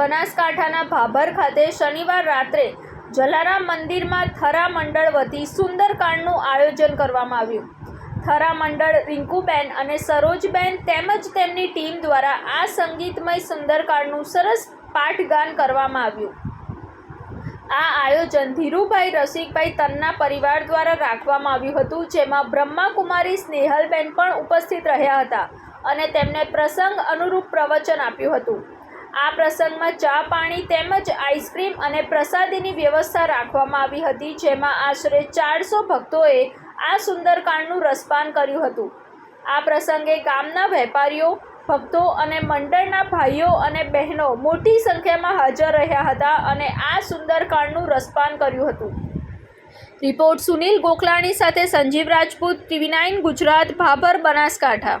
બનાસકાંઠાના ભાભર ખાતે શનિવાર રાત્રે જલારામ મંદિરમાં થરા મંડળ વતી સુંદરકાંડનું આયોજન કરવામાં આવ્યું. થરા મંડળ રિંકુબેન અને સરોજબેન તેમજ તેમની ટીમ દ્વારા આ સંગીતમય સુંદરકાંડનું સરસ પાઠગાન કરવામાં આવ્યું. આ આયોજન ધીરુભાઈ રસિકભાઈ તન્ના પરિવાર દ્વારા રાખવામાં આવ્યું હતું, જેમાં બ્રહ્માકુમારી સ્નેહલબેન પણ ઉપસ્થિત રહ્યા હતા અને તેમને પ્રસંગ અનુરૂપ પ્રવચન આપ્યું હતું. આ પ્રસંગમાં ચા પાણી તેમજ આઈસ્ક્રીમ અને પ્રસાદીની વ્યવસ્થા રાખવામાં આવી હતી, જેમાં આશરે ચારસો ભક્તોએ આ સુંદરકાંડનું રસપાન કર્યું હતું. આ પ્રસંગે ગામના વેપારીઓ, ભક્તો અને મંડળના ભાઈઓ અને બહેનો મોટી સંખ્યામાં હાજર રહ્યા હતા અને આ સુંદરકાંડનું રસપાન કર્યું હતું. રિપોર્ટ સુનિલ ગોખલાણી સાથે સંજીવ રાજપૂત, ટીવી નાઇન ગુજરાત, ભાભર બનાસકાંઠા.